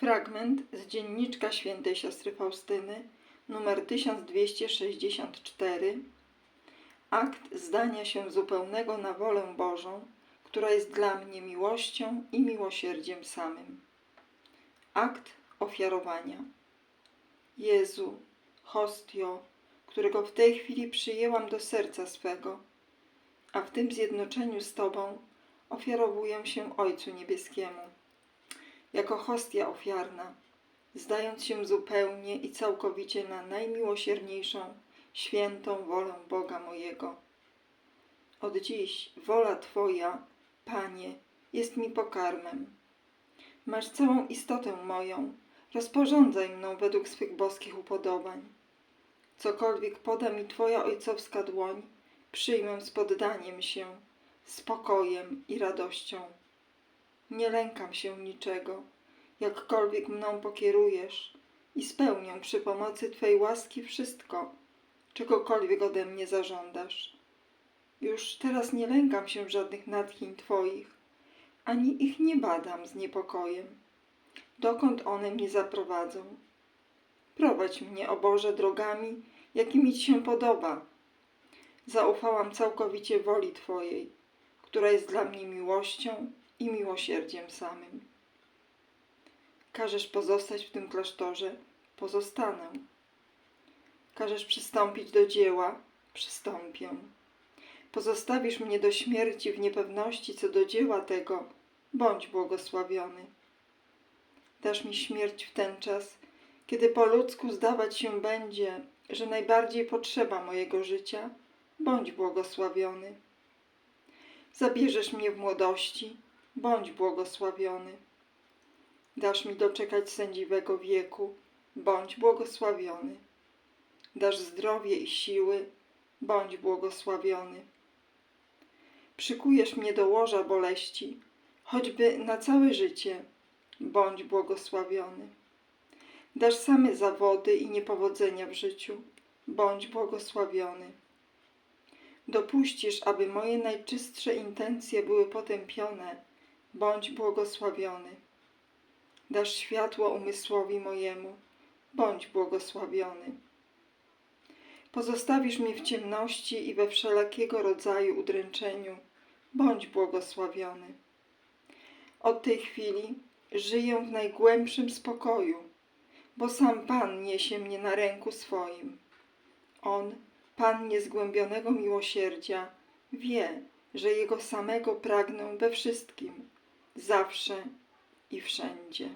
Fragment z dzienniczka świętej siostry Faustyny, numer 1264. Akt zdania się zupełnego na wolę Bożą, która jest dla mnie miłością i miłosierdziem samym. Akt ofiarowania. Jezu, hostio, którego w tej chwili przyjęłam do serca swego, a w tym zjednoczeniu z Tobą ofiarowuję się Ojcu Niebieskiemu jako hostia ofiarna, zdając się zupełnie i całkowicie na najmiłosierniejszą, świętą wolę Boga mojego. Od dziś wola Twoja, Panie, jest mi pokarmem. Masz całą istotę moją, rozporządzaj mną według swych boskich upodobań. Cokolwiek poda mi Twoja ojcowska dłoń, przyjmę z poddaniem się, spokojem i radością. Nie lękam się niczego, jakkolwiek mną pokierujesz i spełnię przy pomocy Twej łaski wszystko, czegokolwiek ode mnie zażądasz. Już teraz nie lękam się żadnych natchnień Twoich, ani ich nie badam z niepokojem, dokąd one mnie zaprowadzą. Prowadź mnie, o Boże, drogami, jakimi Ci się podoba. Zaufałam całkowicie woli Twojej, która jest dla mnie miłością i miłosierdziem samym. Każesz pozostać w tym klasztorze, pozostanę. Każesz przystąpić do dzieła, przystąpię. Pozostawisz mnie do śmierci w niepewności co do dzieła tego, bądź błogosławiony. Dasz mi śmierć w ten czas, kiedy po ludzku zdawać się będzie, że najbardziej potrzeba mojego życia, bądź błogosławiony. Zabierzesz mnie w młodości, bądź błogosławiony. Dasz mi doczekać sędziwego wieku, bądź błogosławiony. Dasz zdrowie i siły, bądź błogosławiony. Przykujesz mnie do łoża boleści, choćby na całe życie, bądź błogosławiony. Dasz same zawody i niepowodzenia w życiu, bądź błogosławiony. Dopuścisz, aby moje najczystsze intencje były potępione, bądź błogosławiony. Dasz światło umysłowi mojemu, bądź błogosławiony. Pozostawisz mnie w ciemności i we wszelakiego rodzaju udręczeniu, bądź błogosławiony. Od tej chwili żyję w najgłębszym spokoju, bo sam Pan niesie mnie na ręku swoim. On, Pan niezgłębionego miłosierdzia, wie, że Jego samego pragnę we wszystkim, zawsze i wszędzie.